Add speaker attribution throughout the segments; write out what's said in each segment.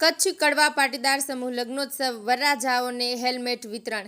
Speaker 1: કચ્છ કડવા પાટીદાર સમૂહ લગ્નોત્સવ વરરાજાઓને હેલ્મેટ વિતરણ.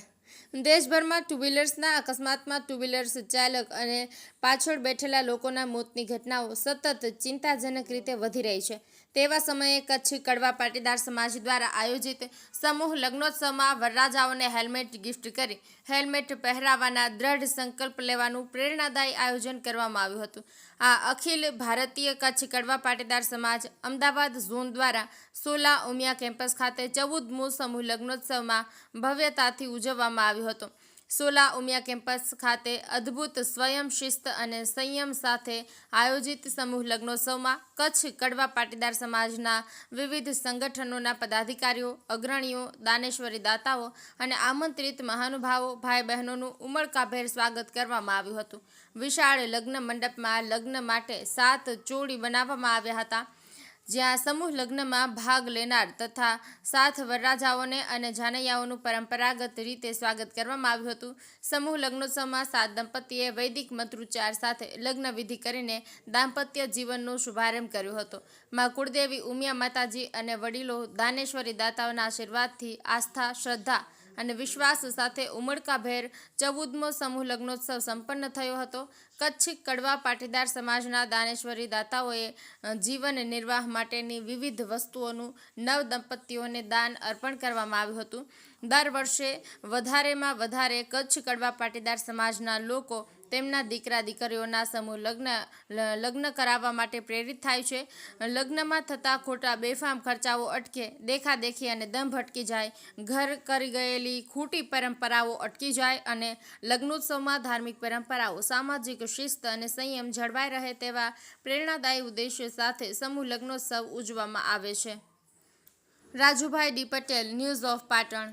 Speaker 1: દેશભરમાં ટુ વ્હીલર્સના અકસ્માતમાં ટુ વ્હીલર્સ ચાલક અને પાછળ બેઠેલા લોકોના મોતની ઘટનાઓ સતત ચિંતાજનક રીતે વધી રહી છે. તેવા સમયે કચ્છ કડવા પાટીદાર સમાજ દ્વારા આયોજિત સમૂહ લગ્નોત્સવમાં વરરાજાઓને હેલ્મેટ ગિફ્ટ કરી, હેલ્મેટ પહેરાવાના દ્રઢ સંકલ્પ લેવાનું પ્રેરણાદાયી આયોજન કરવામાં આવ્યું હતું. આ અખિલ ભારતીય કચ્છ કડવા પાટીદાર સમાજ અમદાવાદ ઝોન દ્વારા સોલા ઉમિયા કેમ્પસ ખાતે ચૌદમું સમૂહ લગ્નોત્સવમાં ભવ્યતાથી ઉજવવામાં આવ્યો હતો. સોલા ઉમિયા કેમ્પસ ખાતે અદ્ભુત સ્વયં શિસ્ત અને સંયમ સાથે આયોજિત સમૂહ લગ્નોત્સવમાં કચ્છ કડવા પાટીદાર સમાજના વિવિધ સંગઠનોના પદાધિકારીઓ, અગ્રણીઓ, દાનેશ્વરી દાતાઓ અને આમંત્રિત મહાનુભાવો ભાઈ બહેનોનું ઉમળકાભેર સ્વાગત કરવામાં આવ્યું હતું. વિશાળ લગ્ન મંડપમાં લગ્ન માટે સાત ચોડી બનાવવામાં આવ્યા હતા. જ્યાં સમૂહ લગ્નમાં ભાગ લેનાર તથા સાત વરરાજાઓને અને જાનૈયાઓનું પરંપરાગત રીતે સ્વાગત કરવામાં આવ્યું હતું. સમૂહ લગ્નોત્સવમાં સાત દંપતીએ વૈદિક મંત્રોચ્ચાર સાથે લગ્ન વિધિ કરીને દાંપત્ય જીવનનો શુભારંભ કર્યો હતો. માં કુળદેવી ઉમિયા માતાજી અને વડીલો દાનેશ્વરી દાતાઓના આશીર્વાદથી આસ્થા, શ્રદ્ધા અને વિશ્વાસ સાથે ઉમળકાભેર ચૌદમો સમૂહ લગ્નોત્સવ સંપન્ન થયો હતો. કચ્છ કડવા પાટીદાર સમાજના દાનેશ્વરી દાતાઓએ જીવન નિર્વાહ માટેની વિવિધ વસ્તુઓનું નવ દંપતીઓને દાન અર્પણ કરવામાં આવ્યું હતું. દર વર્ષે વધારેમાં વધારે કચ્છ કડવા પાટીદાર સમાજના લોકો તેમના દીકરા દીકરીઓના સમૂહ લગ્ન લગ્ન કરાવવા માટે પ્રેરિત થાય છે. લગ્નમાં થતા ખોટા બેફામ ખર્ચાઓ અટકે, દેખાદેખી અને દંભ અટકી જાય, ઘર કરી ગયેલી ખોટી પરંપરાઓ અટકી જાય અને લગ્નોત્સવમાં ધાર્મિક પરંપરાઓ, સામાજિક શિસ્ત અને સંયમ જળવાઈ રહે તેવા પ્રેરણાદાયી ઉદ્દેશ્ય સાથે સમૂહ લગ્નોત્સવ ઉજવવામાં આવે છે. Rajubhai D Patel news of Patan